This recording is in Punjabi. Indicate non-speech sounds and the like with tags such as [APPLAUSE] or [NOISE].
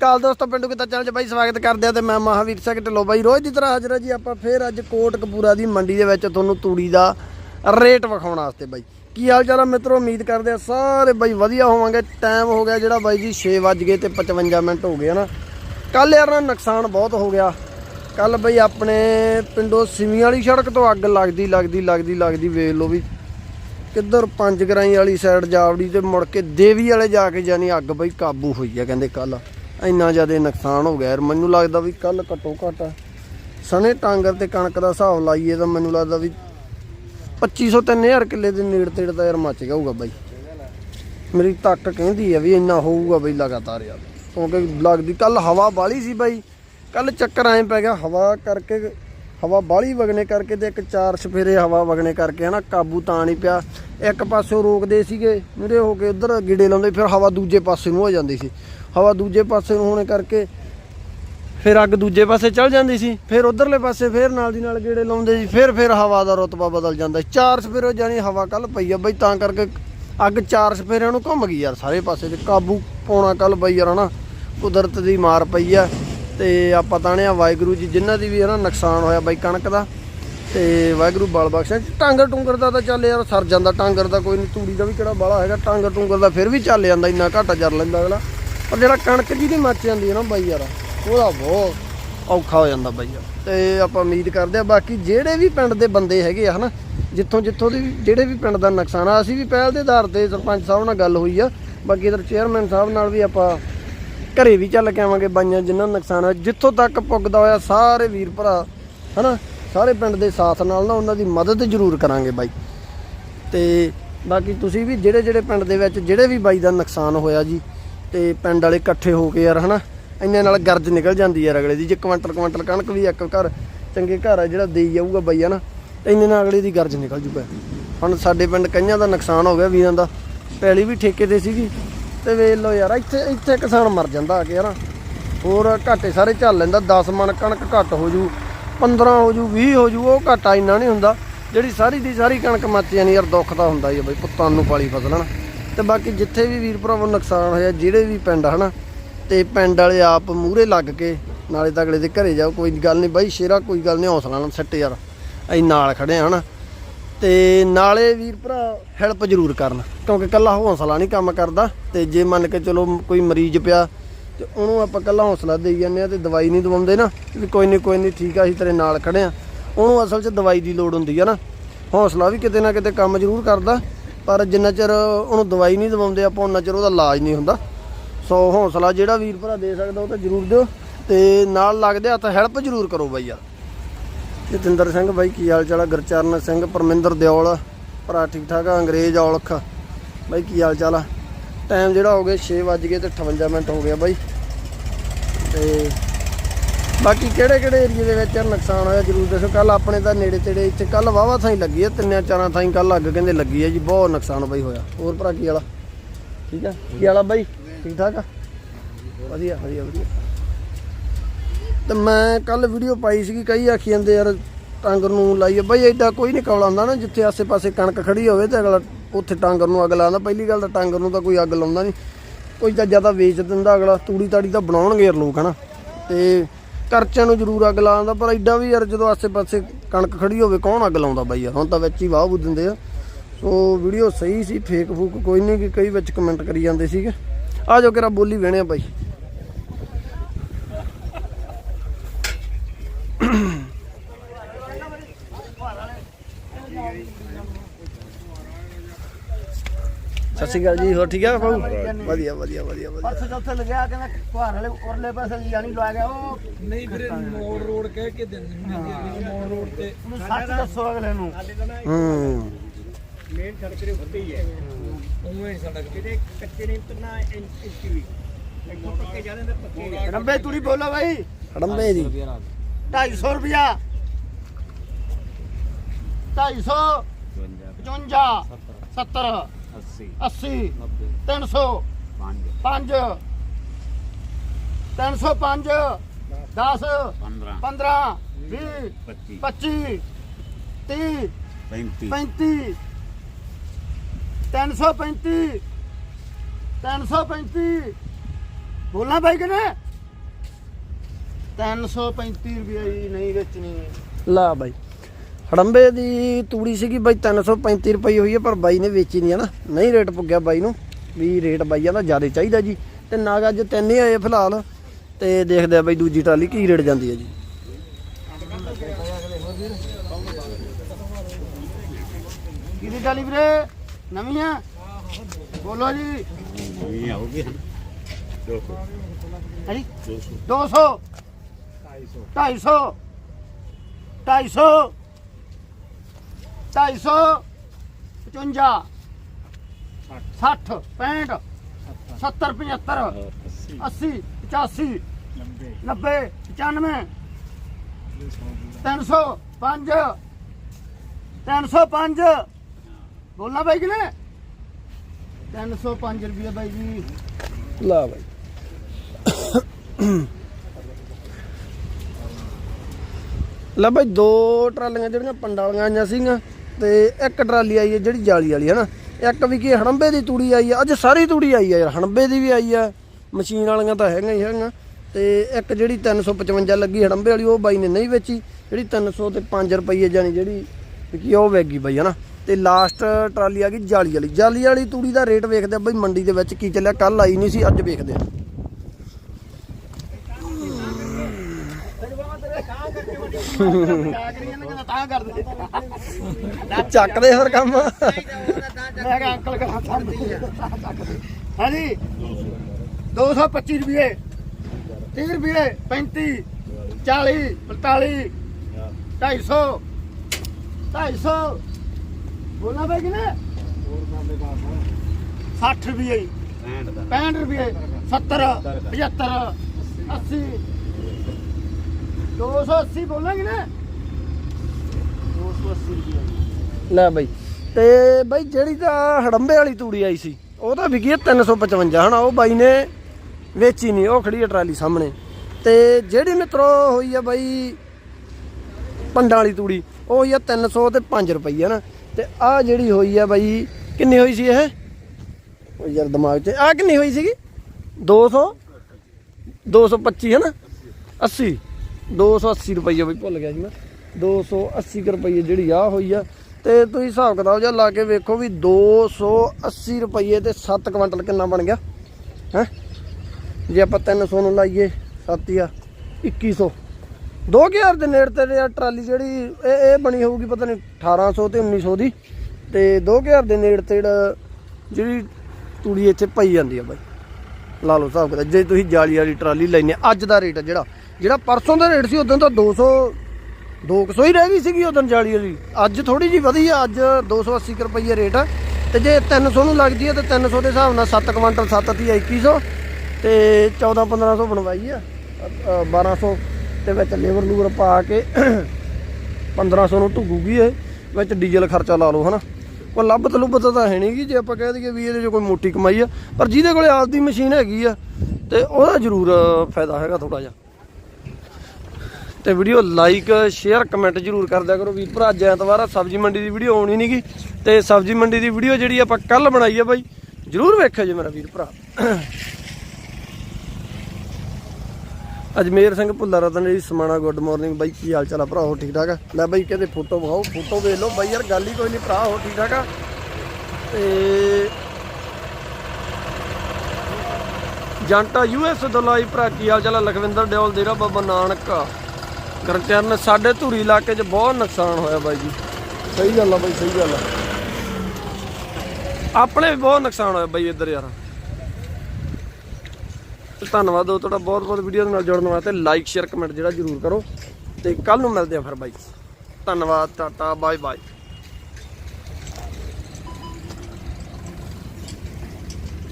ਕਾਲ ਦੋਸਤੋ, ਪਿੰਡੂ ਕਿਤਾ ਚੈਨਲ 'ਚ ਬਾਈ? ਸਵਾਗਤ ਕਰਦੇ ਆ ਤੇ ਮੈਂ ਮਹਾਵੀਰ ਸਿੰਘ ਢਿੱਲੋਂ ਬਾਈ। ਰੋਜ਼ ਦੀ ਤਰ੍ਹਾਂ ਹਾਜ਼ਰ ਆ ਜੀ ਆਪਾਂ ਫੇਰ ਅੱਜ ਕੋਟ ਕਪੂਰਾ ਦੀ ਮੰਡੀ ਦੇ ਵਿੱਚ ਤੁਹਾਨੂੰ ਤੂੜੀ ਦਾ ਰੇਟ ਵਿਖਾਉਣ ਵਾਸਤੇ ਬਾਈ। ਕੀ ਹਾਲ ਚਾਲ ਆ ਮਿੱਤਰੋ? ਉਮੀਦ ਕਰਦੇ ਆ ਸਾਰੇ ਬਾਈ ਵਧੀਆ ਹੋਵਾਂਗੇ। ਟਾਈਮ ਹੋ ਗਿਆ ਜਿਹੜਾ ਬਾਈ ਜੀ 6 ਵੱਜ ਗਏ ਤੇ 55 ਮਿੰਟ ਹੋ ਗਏ ਹਨਾ। ਕੱਲ ਯਾਰ ਨਾ ਨੁਕਸਾਨ ਬਹੁਤ ਹੋ ਗਿਆ। ਕੱਲ ਬਈ ਆਪਣੇ ਪਿੰਡੋਂ ਸਿਵੀਂ ਵਾਲੀ ਸੜਕ ਤੋਂ ਅੱਗ ਲੱਗਦੀ ਲੱਗਦੀ ਲੱਗਦੀ ਲੱਗਦੀ, ਵੇਖ ਲਓ ਵੀ। ਕਿੱਧਰ ਪੰਜ ਗਰਾਈ ਵਾਲੀ ਸਾਈਡ ਜਾਵੜੀ ਤੇ ਮੁੜ ਕੇ ਦੇਵੀ ਵਾਲੇ ਜਾ ਕੇ ਜਾਨੀ ਅੱਗ ਬਈ ਕਾਬੂ ਹੋਈ ਆ ਕਹਿੰਦੇ ਕੱਲ ਇੰਨਾ ਜ਼ਿਆਦਾ ਨੁਕਸਾਨ ਹੋ ਗਿਆ ਯਾਰ। ਮੈਨੂੰ ਲੱਗਦਾ ਵੀ ਕੱਲ ਘੱਟੋ ਘੱਟ ਸਣੇ ਟਾਂਗਰ ਤੇ ਕਣਕ ਦਾ ਹਿਸਾਬ ਲਾਈਏ ਤਾਂ ਮੈਨੂੰ ਲੱਗਦਾ ਵੀ 2500 3000 ਕਿੱਲੇ ਦੇ ਨੇੜ ਤੇੜ ਤਾਂ ਯਾਰ ਮੱਚ ਗਿਆ ਹੋਊਗਾ ਬਾਈ। ਮੇਰੀ ਤੱਕ ਕਹਿੰਦੀ ਆ ਵੀ ਇੰਨਾ ਹੋਊਗਾ ਬਈ ਲਗਾਤਾਰ ਯਾਰ। ਕਿਉਂਕਿ ਲੱਗਦੀ ਕੱਲ ਹਵਾ ਬਾਲੀ ਸੀ ਬਾਈ। ਕੱਲ ਚੱਕਰ ਐਂ ਪੈ ਗਿਆ, ਹਵਾ ਕਰਕੇ, ਹਵਾ ਬਾਲੀ ਵਗਣੇ ਕਰਕੇ ਤੇ ਇੱਕ ਚਾਰ ਸਫੇਰੇ ਹਵਾ ਵਗਣੇ ਕਰਕੇ ਹਨਾ, ਕਾਬੂ ਤਾਂ ਨਹੀਂ ਪਿਆ। ਇੱਕ ਪਾਸਿਓਂ ਰੋਕਦੇ ਸੀਗੇ, ਮੇਰੇ ਹੋ ਕੇ ਉਧਰ ਗਿੜੇ ਲਾਉਂਦੇ, ਫਿਰ ਹਵਾ ਦੂਜੇ ਪਾਸੇ ਨੂੰ ਹੋ ਜਾਂਦੀ ਸੀ। ਹਵਾ ਦੂਜੇ ਪਾਸੇ ਨੂੰ ਹੋਣੇ ਕਰਕੇ ਫਿਰ ਅੱਗ ਦੂਜੇ ਪਾਸੇ ਚਲ ਜਾਂਦੀ ਸੀ, ਫਿਰ ਉਧਰਲੇ ਪਾਸੇ ਫਿਰ ਨਾਲ ਦੀ ਨਾਲ ਗੇੜੇ ਲਾਉਂਦੇ ਸੀ, ਫਿਰ ਫਿਰ ਹਵਾ ਦਾ ਰੁਤਬਾ ਬਦਲ ਜਾਂਦਾ ਚਾਰ ਸਫੇਰੇ ਜਾਨੀ ਹਵਾ ਕੱਲ ਪਈ ਆ ਬਈ, ਤਾਂ ਕਰਕੇ ਅੱਗ ਚਾਰ ਸਫੇਰਿਆਂ ਨੂੰ ਘੁੰਮ ਗਈ ਯਾਰ, ਸਾਰੇ ਪਾਸੇ ਤੇ ਕਾਬੂ ਪਾਉਣਾ ਕੱਲ ਬਈ ਯਾਰ, ਹਨਾ? ਕੁਦਰਤ ਦੀ ਮਾਰ ਪਈ ਆ ਤੇ ਆਪਾਂ ਤਾਣਿਆ ਵਾਹਿਗੁਰੂ ਜੀ, ਜਿਨ੍ਹਾਂ ਦੀ ਵੀ, ਹਨਾ, ਨੁਕਸਾਨ ਹੋਇਆ ਬਈ ਕਣਕ ਦਾ ਤੇ ਵਾਹਿਗੁਰੂ ਬਲ ਬਖਸ਼ੇ ਟਾਂਗਰ ਟੁੰਗਰ ਦਾ ਤਾਂ ਚੱਲ ਯਾਰ, ਸਰ ਜਾਂਦਾ, ਟਾਂਗਰ ਦਾ ਕੋਈ ਨਹੀਂ ਤੂੜੀ ਦਾ ਵੀ ਕਿਹੜਾ ਬਾਲਾ ਹੈਗਾ, ਟਾਂਗਰ ਟੁੰਗਰ ਦਾ ਫਿਰ ਵੀ ਚੱਲ ਜਾਂਦਾ, ਇੰਨਾ ਘਾਟਾ ਜਰ ਲੈਂਦਾ ਅਗਲਾ। ਪਰ ਜਿਹੜਾ ਕਣਕ ਜਿਹਦੀ ਮੱਚ ਜਾਂਦੀ ਹੈ ਨਾ ਬਾਈ ਯਾਰ, ਉਹਦਾ ਬਹੁਤ ਔਖਾ ਹੋ ਜਾਂਦਾ ਬਾਈ ਯਾਰ। ਤੇ ਆਪਾਂ ਉਮੀਦ ਕਰਦੇ ਆ ਬਾਕੀ ਜਿਹੜੇ ਵੀ ਪਿੰਡ ਦੇ ਬੰਦੇ ਹੈਗੇ ਆ ਹਨਾ, ਜਿੱਥੋਂ ਜਿੱਥੋਂ ਦੀ ਵੀ- ਜਿਹੜੇ ਵੀ ਪਿੰਡ ਦਾ ਨੁਕਸਾਨ ਆ, ਅਸੀਂ ਵੀ ਪਹਿਲ ਦੇ ਆਧਾਰ ਤੇ ਸਰਪੰਚ ਸਾਹਿਬ ਨਾਲ ਗੱਲ ਹੋਈ ਆ। ਬਾਕੀ ਇਧਰ ਚੇਅਰਮੈਨ ਸਾਹਿਬ ਨਾਲ ਵੀ ਆਪਾਂ ਘਰੇ ਵੀ ਚੱਲ ਕੇ ਆਵਾਂਗੇ ਬਾਈਆਂ ਜਿਨ੍ਹਾਂ ਨੂੰ ਨੁਕਸਾਨ ਹੋਇਆ ਜਿੱਥੋਂ ਤੱਕ ਪੁੱਗਦਾ ਹੋਇਆ ਸਾਰੇ ਵੀਰ ਭਰਾ, ਹਨਾ, ਸਾਰੇ ਪਿੰਡ ਦੇ ਸਾਥ ਨਾਲ ਨਾ ਉਹਨਾਂ ਦੀ ਮਦਦ ਜ਼ਰੂਰ ਕਰਾਂਗੇ ਬਾਈ। ਤੇ ਬਾਕੀ ਤੁਸੀਂ ਵੀ ਜਿਹੜੇ ਜਿਹੜੇ ਪਿੰਡ ਦੇ ਵਿੱਚ ਜਿਹੜੇ ਵੀ ਬਾਈ ਦਾ ਨੁਕਸਾਨ ਹੋਇਆ ਜੀ ਤੇ ਪਿੰਡ ਵਾਲੇ ਇਕੱਠੇ ਹੋ ਕੇ ਯਾਰ, ਹਨਾ? ਇੰਨੇ ਨਾਲ ਗਰਜ ਨਿਕਲ ਜਾਂਦੀ ਯਾਰ ਅਗਲੇ ਦੀ। ਜੇ ਕੁਆਂਟਲ ਕੁਆਂਟਲ ਕਣਕ ਵੀ ਇੱਕ ਘਰ, ਚੰਗੇ ਘਰ ਆ, ਜਿਹੜਾ ਦੇਈ ਜਾਊਗਾ ਬਈ, ਹਨਾ? ਤੇ ਇੰਨੇ ਨਾਲ ਅਗਲੇ ਦੀ ਗਰਜ ਨਿਕਲ ਜੂਗਾ। ਹੁਣ ਸਾਡੇ ਪਿੰਡ ਕਈਆਂ ਦਾ ਨੁਕਸਾਨ ਹੋ ਗਿਆ ਵੀਰਾਂ ਦਾ। ਪੈਲੀ ਵੀ ਠੇਕੇ ਤੇ ਸੀਗੀ। ਤੇ ਵੇਖ ਲਓ ਯਾਰ, ਇੱਥੇ ਇੱਥੇ ਕਿਸਾਨ ਮਰ ਜਾਂਦਾ ਆ ਕੇ ਯਾਰ ਹੋਰ ਘਾਟੇ ਸਾਰੇ ਝੱਲ ਲੈਂਦਾ। 10 ਮਣ ਕਣਕ ਘੱਟ ਹੋ ਜੂ 15 ਹੋ ਜੂ 20 ਹੋ ਜੂ, ਉਹ ਘਾਟਾ ਇੰਨਾ ਨਹੀਂ ਹੁੰਦਾ। ਜਿਹੜੀ ਸਾਰੀ ਦੀ ਸਾਰੀ ਕਣਕ ਮੱਚ ਜਾਣੀ ਯਾਰ, ਦੁੱਖ ਤਾਂ ਹੁੰਦਾ ਹੀ ਬਈ, ਪੁੱਤਾਂ ਨੂੰ ਪਾਲੀ ਫਸਲਣ। ਤੇ ਬਾਕੀ ਜਿੱਥੇ ਵੀ ਵੀਰ ਭਰਾਵਾਂ ਨੂੰ ਨੁਕਸਾਨ ਹੋਇਆ, ਜਿਹੜੇ ਵੀ ਪਿੰਡ ਹਨਾ, ਤੇ ਪਿੰਡ ਵਾਲੇ ਆਪ ਮੂਹਰੇ ਲੱਗ ਕੇ ਨਾਲੇ ਤਾਂ ਦੇ ਘਰੇ ਜਾਓ, ਕੋਈ ਗੱਲ ਨਹੀਂ ਬਾਈ, ਸ਼ੇਰਾ ਕੋਈ ਗੱਲ ਨਹੀਂ, ਹੌਸਲਾ ਨਾਲ ਸੱਟ ਯਾਰ, ਅਸੀਂ ਨਾਲ ਖੜੇ ਆ ਹਨਾ। ਤੇ ਨਾਲੇ ਵੀਰ ਭਰਾ ਹੈਲਪ ਜ਼ਰੂਰ ਕਰਨ, ਕਿਉਂਕਿ ਕੱਲਾ ਹੌਸਲਾ ਨਹੀਂ ਕੰਮ ਕਰਦਾ, ਤੇ ਜੇ ਮੰਨ ਕੇ ਚਲੋ ਕੋਈ ਮਰੀਜ਼ ਪਿਆ, ਤੇ ਉਹਨੂੰ ਆਪਾਂ ਕੱਲਾ ਹੌਸਲਾ ਦੇਈ ਜਾਂਦੇ ਆ ਤੇ ਦਵਾਈ ਨਹੀਂ ਦਵਾਉਂਦੇ ਨਾ, ਵੀ ਕੋਈ ਨਹੀਂ ਕੋਈ ਨਹੀਂ, ਠੀਕ ਆ, ਅਸੀਂ ਤੇਰੇ ਨਾਲ ਖੜੇ ਆ। ਉਹਨੂੰ ਅਸਲ 'ਚ ਦਵਾਈ ਦੀ ਲੋੜ ਹੁੰਦੀ ਆ ਨਾ, ਹੌਸਲਾ ਵੀ ਕਿਤੇ ਨਾ ਕਿਤੇ ਕੰਮ ਜ਼ਰੂਰ ਕਰਦਾ ਪਰ ਜਿੰਨਾ ਚਿਰ ਉਹਨੂੰ ਦਵਾਈ ਨਹੀਂ ਦਵਾਉਂਦੇ ਆਪਾਂ ਉਹਨਾਂ ਚਿਰ ਉਹਦਾ ਇਲਾਜ ਨਹੀਂ ਹੁੰਦਾ। ਸੋ ਹੌਸਲਾ ਜਿਹੜਾ ਵੀਰ ਭਰਾ ਦੇ ਸਕਦਾ ਉਹ ਤਾਂ ਜ਼ਰੂਰ ਦਿਓ ਤੇ ਨਾਲ ਲੱਗਦੇ ਹੱਥ ਹੈਲਪ ਜ਼ਰੂਰ ਕਰੋ ਬਾਈ ਯਾਰ। ਜਤਿੰਦਰ ਸਿੰਘ ਬਾਈ, ਕੀ ਹਾਲ ਚਾਲ ਆ? ਗੁਰਚਰਨ ਸਿੰਘ, ਪਰਮਿੰਦਰ ਦਿਓਲ, ਭਰਾ ਠੀਕ ਠਾਕ ਆ? ਅੰਗਰੇਜ਼ ਔਲਖ। ਬਾਈ, ਕੀ ਹਾਲ ਚਾਲ ਆ? ਟਾਈਮ ਜਿਹੜਾ ਹੋ ਗਿਆ 6 ਵੱਜ ਗਏ ਤੇ 58 ਮਿੰਟ ਹੋ ਗਿਆ ਬਾਈ। ਤੇ ਬਾਕੀ ਕਿਹੜੇ ਕਿਹੜੇ ਏਰੀਏ ਦੇ ਵਿੱਚ ਨੁਕਸਾਨ ਹੋਇਆ ਜਰੂਰ ਦੱਸੋ। ਕੱਲ ਆਪਣੇ ਤਾਂ ਨੇੜੇ ਤੇੜੇ ਇੱਥੇ ਕੱਲ ਵਾਵਾ ਥਾਈ ਲੱਗੀ ਆ, ਤਿੰਨਾਂ ਚਾਰਾਂ ਥਾਈ ਕੱਲ ਅੱਗ ਕਹਿੰਦੇ ਲੱਗੀ ਹੈ ਜੀ, ਬਹੁਤ ਨੁਕਸਾਨ ਬਾਈ ਹੋਇਆ। ਹੋਰ ਭਰਾ ਕੀ ਵਾਲਾ ਠੀਕ ਆ? ਕੀ ਵਾਲਾ ਬਾਈ? ਠੀਕ ਠਾਕ ਆ? ਵਧੀਆ ਵਧੀਆ ਵਧੀਆ। ਤੇ ਮੈਂ ਕੱਲ ਵੀਡੀਓ ਪਾਈ ਸੀਗੀ, ਕਈ ਆਖੀ ਜਾਂਦੇ ਯਾਰ ਟਾਂਗਰ ਨੂੰ ਲਾਈਏ ਬਈ ਐਡਾ ਕੋਈ ਨਹੀਂ ਕੌਲ ਆਉਂਦਾ ਨਾ, ਜਿੱਥੇ ਆਸੇ-ਪਾਸੇ ਕਣਕ ਖੜੀ ਹੋਵੇ ਤੇ ਅਗਲਾ ਉੱਥੇ ਟਾਂਗਰ ਨੂੰ ਅੱਗ ਲਾਉਂਦਾ ਪਹਿਲੀ ਗੱਲ ਤਾਂ ਟਾਂਗਰ ਨੂੰ ਤਾਂ ਕੋਈ ਅੱਗ ਲਾਉਂਦਾ ਨਹੀਂ। ਕੋਈ ਤਾਂ ਜ਼ਿਆਦਾ ਵੇਚ ਦਿੰਦਾ, ਅਗਲਾ ਤੂੜੀ ਤਾੜੀ ਤਾਂ ਬਣਾਉਣਗੇ ਯਾਰ ਲੋਕ, ਹਨਾ। ਤੇ ਕਰਚਿਆਂ ਨੂੰ ਜ਼ਰੂਰ ਅੱਗ ਲਾ ਦਿੰਦਾ ਪਰ ਐਡਾ ਵੀ ਯਾਰ ਜਦੋਂ ਆਸੇ-ਪਾਸੇ ਕਣਕ ਖੜੀ ਹੋਵੇ, ਕੌਣ ਅੱਗ ਲਾਉਂਦਾ ਬਾਈ ਯਾਰ? ਹੁਣ ਤਾਂ ਵਿੱਚ ਹੀ ਵਾਹ ਬੂ ਦਿੰਦੇ ਆ। ਸੋ ਵੀਡੀਓ ਸਹੀ ਸੀ ਫੇਕ ਫੂਕ ਕੋਈ ਨਹੀਂ ਕਿ ਕਈ ਵਿੱਚ ਕਮੈਂਟ ਕਰੀ ਜਾਂਦੇ ਸੀਗੇ। ਆ ਜਾਓ ਕਿਰਾ ਬੋਲੀ ਵੇਣੇ ਆ ਬਾਈ। ਸਤਿ ਸ਼੍ਰੀ ਅਕਾਲ ਜੀ ਹੋਰ ਠੀਕ ਆ ਬਾਬੂ ਵਧੀਆ ਵਧੀਆ। ਵਧੀਆ ਵਧੀਆ ਪਰਸ ਚੌਥੇ ਲੱਗਿਆ ਕਹਿੰਦਾ ਘਰ ਵਾਲੇ ਉਰਲੇ ਪਾਸੇ ਜਾਣੀ ਲਵਾ ਗਿਆ ਉਹ ਨਹੀਂ ਵੀਰੇ ਮੋੜ ਰੋਡ ਕਹਿ ਕੇ ਦਿੰਦੇ ਹੁੰਦੇ ਸੀ ਮੋੜ ਰੋਡ ਤੇ। ਉਹਨੂੰ ਸੱਚ ਦੱਸੋ ਅਗਲੇ ਨੂੰ। ਹੂੰ। ਮੇਨ ਸੜਕ ਦੇ ਉੱਤੇ ਹੀ ਹੈ। ਉਵੇਂ ਸੜਕ। ਜਿਹਦੇ ਕੱਚੇ ਨੇ ਉਤਰਨਾ ਇੰਚ ਵੀ। ਇੱਥੋਂ ਪੱਕੇ ਜਾਂਦੇ ਨੇ ਪੱਕੇ ਨੇ ਰੰਬੇ ਤੁੜੀ ਬੋਲੋ ਬਾਈ। ਹੜੰਬੇ ਦੀ। 250 ਰੁਪਿਆ 250 55 70 80 300 5 305 10 15 20 25 30 35 335 335 ਬੋਲਣਾ ਬਾਈ ਕਿਨੇ 335 ਰੁਪਏ ਜੀ ਨਹੀਂ ਵੇਚਣੀ। ਲਾ ਬਾਈ। ਹੜੰਬੇ ਦੀ ਤੂੜੀ ਸੀਗੀ ਬਾਈ 335 ਰੁਪਏ ਹੋਈ ਹੈ ਪਰ ਬਾਈ ਨੇ ਵੇਚੀ ਨਹੀਂ ਹੈ ਨਾ। ਨਹੀਂ ਰੇਟ ਪੁੱਗਿਆ ਬਾਈ ਨੂੰ ਵੀ ਰੇਟ ਬਾਈਆਂ ਦਾ ਜ਼ਿਆਦਾ ਚਾਹੀਦਾ ਜੀ। ਤੇ ਨਾਗ ਅੱਜ ਤਿੰਨ ਹੀ ਆਏ ਫਿਲਹਾਲ ਤੇ ਦੇਖਦੇ ਆ ਬਾਈ ਦੂਜੀ ਟਰਾਲੀ ਕੀ ਰੇਟ ਜਾਂਦੀ ਹੈ ਜੀ। ਕਿਹਦੀ ਡਾਲੀ ਵੀਰੇ? ਨਵੀਂ ਆ ਬੋਲੋ ਜੀ। ਇਹ ਆਉਗੀ ਹੈ ਜੀ? 200 250 250 250 55 60 65 70 75 80 85 90 95 300 5 305 ਬੋਲਣਾ ਬਾਈ ਕਿ ਨੇ 305 ਰੁਪਏ ਬਾਈ ਜੀ। ਲਾ ਬਾਈ। ਲੈ ਬਾਈ, ਦੋ ਟਰਾਲੀਆਂ ਜਿਹੜੀਆਂ ਪੰਡਾਲੀਆਂ ਆਈਆਂ ਸੀਗੀਆਂ ਤੇ ਇੱਕ ਟਰਾਲੀ ਆਈ ਹੈ ਜਿਹੜੀ ਜਾਲੀ ਵਾਲੀ ਹੈ ਨਾ ਇੱਕ ਵੀ ਕੀ ਹੜੰਬੇ ਦੀ ਤੂੜੀ ਆਈ ਹੈ, ਅੱਜ ਸਾਰੀ ਤੂੜੀ ਆਈ ਹੈ ਯਾਰ ਹੜੰਬੇ ਦੀ ਵੀ ਆਈ ਹੈ। ਮਸ਼ੀਨ ਵਾਲੀਆਂ ਤਾਂ ਹੈਗੀਆਂ ਹੀ ਹੈਗੀਆਂ। ਤੇ ਇੱਕ ਜਿਹੜੀ 355 ਲੱਗੀ ਹੜੰਬੇ ਵਾਲੀ, ਉਹ ਬਾਈ ਨੇ ਨਹੀਂ ਵੇਚੀ। ਜਿਹੜੀ 300 ਤੇ 5 ਰੁਪਏ ਜਾਨੀ ਜਿਹੜੀ ਵੀ ਕੀ ਉਹ ਵੇਗੀ ਬਾਈ, ਹਨਾ? ਤੇ ਲਾਸਟ ਟਰਾਲੀ ਆ ਗਈ ਜਾਲੀ ਵਾਲੀ। ਜਾਲੀ ਵਾਲੀ ਤੂੜੀ ਦਾ ਰੇਟ ਵੇਖਦੇ ਆ ਬਾਈ, ਮੰਡੀ ਦੇ ਵਿੱਚ ਕੀ ਚੱਲਿਆ? ਕੱਲ ਆਈ ਨਹੀਂ ਸੀ, ਅੱਜ ਵੇਖਦੇ ਆ। ਤਾਂ ਕਰਦੇ ਚੱਕਦੇ ਹੋਰ ਕੰਮ। ਮੈਂ ਕਿਹਾ ਅੰਕਲ ਕਰਾ ਸਕਦੇ ਹਾਂਜੀ। 225 ਰੁਪਏ। 30 ਰੁਪਏ 35 40 45 250 250 ਬੋਲਣਾ ਬਾਈ ਕਿ ਨਾ 60 ਰੁਪਏ 65 ਰੁਪਏ 70 75 80 280 ਬੋਲਣਾ ਕਿ ਨਾ। 280 ਰੁਪਏ। ਲੈ ਬਾਈ ਤੇ ਬਾਈ ਜਿਹੜੀ ਤਾਂ ਹੜੰਬੇ ਵਾਲੀ ਤੂੜੀ ਆਈ ਸੀ ਉਹ ਤਾਂ ਵਿਕੀ ਹੈ 355 ਹਨਾ ਉਹ ਬਾਈ ਨੇ ਵੇਚੀ ਨਹੀਂ ਉਹ ਖੜੀ ਹੈ ਟਰਾਲੀ ਸਾਹਮਣੇ। ਤੇ ਜਿਹੜੀ ਮਿੱਤਰੋ ਹੋਈ ਆ ਬਾਈ ਪੰਡਾਂ ਵਾਲੀ ਤੂੜੀ ਉਹ ਹੋਈ ਆ 300 ਤੇ 5 ਰੁਪਏ ਨਾ ਤੇ ਆ ਜਿਹੜੀ ਹੋਈ ਆ ਬਾਈ ਕਿੰਨੀ ਹੋਈ ਸੀ ਇਹ? ਉਹ ਯਾਰ ਦਿਮਾਗ 'ਚ ਆ ਕਿੰਨੀ ਹੋਈ ਸੀਗੀ? 200 225 ਹੈ ਨਾ 80 280 ਰੁਪਏ ਬਈ ਭੁੱਲ ਗਿਆ ਜੀ ਮੈਂ। 280 ਕੁ ਰੁਪਏ ਜਿਹੜੀ ਆ ਹੋਈ ਆ। ਤੇ ਤੁਸੀਂ ਹਿਸਾਬ ਕਿਤਾਬ ਜਿਹਾ ਲਾ ਕੇ ਵੇਖੋ ਵੀ 280 ਰੁਪਏ ਤੇ 7 ਕੁਇੰਟਲ ਕਿੰਨਾ ਬਣ ਗਿਆ। ਹੈ? ਜੇ ਆਪਾਂ 300 ਨੂੰ ਲਾਈਏ 7 ਆ 2100 2000 ਦੇ ਨੇੜੇ ਤੇ ਟਰਾਲੀ ਜਿਹੜੀ, ਇਹ ਇਹ ਬਣੀ ਹੋਊਗੀ ਪਤਾ ਨਹੀਂ 1800 ਤੇ 1900 ਦੀ। ਤੇ 2000 ਦੇ ਨੇੜੇ ਤੇ ਜਿਹੜੀ ਤੂੜੀ ਇੱਥੇ ਪਈ ਜਾਂਦੀ ਆ ਬਾਈ। ਲਾ ਲਓ ਹਿਸਾਬ ਕਿਤਾਬ, ਜੇ ਤੁਸੀਂ ਜਾਲੀ ਵਾਲੀ ਟਰਾਲੀ ਲੈਣੀ ਅੱਜ ਦਾ ਰੇਟ ਆ ਜਿਹੜਾ। ਜਿਹੜਾ ਪਰਸੋਂ ਦਾ ਰੇਟ ਸੀ ਉਦੋਂ ਤਾਂ 200 200 ਹੀ ਰਹਿ ਗਈ ਸੀਗੀ ਉਦੋਂ ਜਾਲੀ ਵਾਲੀ। ਅੱਜ ਥੋੜੀ ਜੀ ਵਧੀ ਆ ਅੱਜ 280 ਕੁ ਰੁਪਏ ਰੇਟ ਆ। ਤੇ ਜੇ 300 ਨੂੰ ਲੱਗਦੀ ਹੈ ਤੇ 300 ਦੇ ਹਿਸਾਬ ਨਾਲ 7 ਕੁਇੰਟਲ 7 ਤੀ 2100 ਤੇ 14 1500 ਬਣਵਾਈ ਆ। ਅ, ਅ, 1200 ਤੇ ਵਿੱਚ ਲੇਬਰ ਲੂਬਰ ਪਾ ਕੇ [COUGHS] 1500 ਨੂੰ ਢੁੱਗੂਗੀ ਇਹ ਵਿੱਚ ਡੀਜ਼ਲ ਖਰਚਾ ਲਾ ਲਓ ਹਨਾ। ਕੋਈ ਲੱਭਤ ਲੁੱਭਤ ਤਾਂ ਹੈ ਨਹੀਂ ਨਹੀਂਗੀ ਜੇ ਆਪਾਂ ਕਹਿ ਦਈਏ ਵੀ ਇਹਦੇ 'ਚ ਕੋਈ ਮੋਟੀ ਕਮਾਈ ਆ। ਪਰ ਜਿਹਦੇ ਕੋਲੇ ਆਪਦੀ ਮਸ਼ੀਨ ਹੈਗੀ ਆ ਤੇ ਉਹਦਾ ਜ਼ਰੂਰ ਫਾਇਦਾ ਹੈਗਾ ਥੋੜਾ ਜਿਹਾ। ਤੇ ਵੀਡੀਓ ਲਾਈਕ ਸ਼ੇਅਰ ਕਮੈਂਟ ਜਰੂਰ ਕਰਦਿਆ ਕਰੋ। ਵੀਰ ਭਰਾ, ਅੱਜ ਐਤਵਾਰ ਆ, ਸਬਜ਼ੀ ਮੰਡੀ ਦੀ ਵੀਡੀਓ ਆਉਣੀ ਨਹੀਂਗੀ ਤੇ ਸਬਜ਼ੀ ਮੰਡੀ ਦੀ ਵੀਡੀਓ ਜਿਹੜੀ ਆਪਾਂ ਕੱਲ ਬਣਾਈ ਆ ਬਾਈ, ਜਰੂਰ ਵੇਖਿਓ ਜੀ ਮੇਰਾ ਵੀਰ ਭਰਾ। ਅਜਮੇਰ ਸਿੰਘ ਭੁੱਲਾ ਰਤਨ ਜੀ ਸਮਾਣਾ ਗੁੱਡ ਮਾਰਨਿੰਗ ਬਾਈ, ਕੀ ਹਾਲ ਚਾਲ ਆ ਭਰਾ ਹੋ ਠੀਕ ਠਾਕ ਆ? ਲੈ ਬਾਈ ਕਹਿੰਦੇ ਫੋਟੋ ਵਿਖਾਓ, ਫੋਟੋ ਵੇਖ ਲਓ। ਬਾਈ, ਯਾਰ ਗੱਲ ਹੀ ਕੋਈ ਨਹੀਂ, ਭਰਾ ਹੋ ਠੀਕ ਠਾਕ ਆ? ਤੇ ਜੰਟਾ ਯੂਐਸ ਦਲਾਈ ਭਰਾ, ਕੀ ਹਾਲ ਚਾਲ ਆ? ਲਖਵਿੰਦਰ ਡਿਓਲ ਦੇਰਾ ਬਾਬਾ ਨਾਨਕ ਗਰਚਰਨ ਸਾਡੇ ਧੂਰੀ ਇਲਾਕੇ 'ਚ ਬਹੁਤ ਨੁਕਸਾਨ ਹੋਇਆ ਬਾਈ ਜੀ। ਸਹੀ ਗੱਲ ਆ ਬਾਈ ਸਹੀ ਗੱਲ ਆ। ਆਪਣੇ ਵੀ ਬਹੁਤ ਨੁਕਸਾਨ ਹੋਇਆ ਬਾਈ ਇੱਧਰ ਯਾਰ। ਧੰਨਵਾਦ ਦੋ ਤੁਹਾਡਾ ਬਹੁਤ ਬਹੁਤ ਵੀਡੀਓ ਦੇ ਨਾਲ ਜੁੜਨ ਵਾਸਤੇ। ਲਾਈਕ ਸ਼ੇਅਰ ਕਮੈਂਟ ਜਿਹੜਾ ਜਰੂਰ ਕਰੋ। ਤੇ ਕੱਲ ਨੂੰ ਮਿਲਦੇ ਆ ਫਿਰ ਬਾਈ। ਧੰਨਵਾਦ ਟਾਟਾ ਬਾਏ ਬਾਏ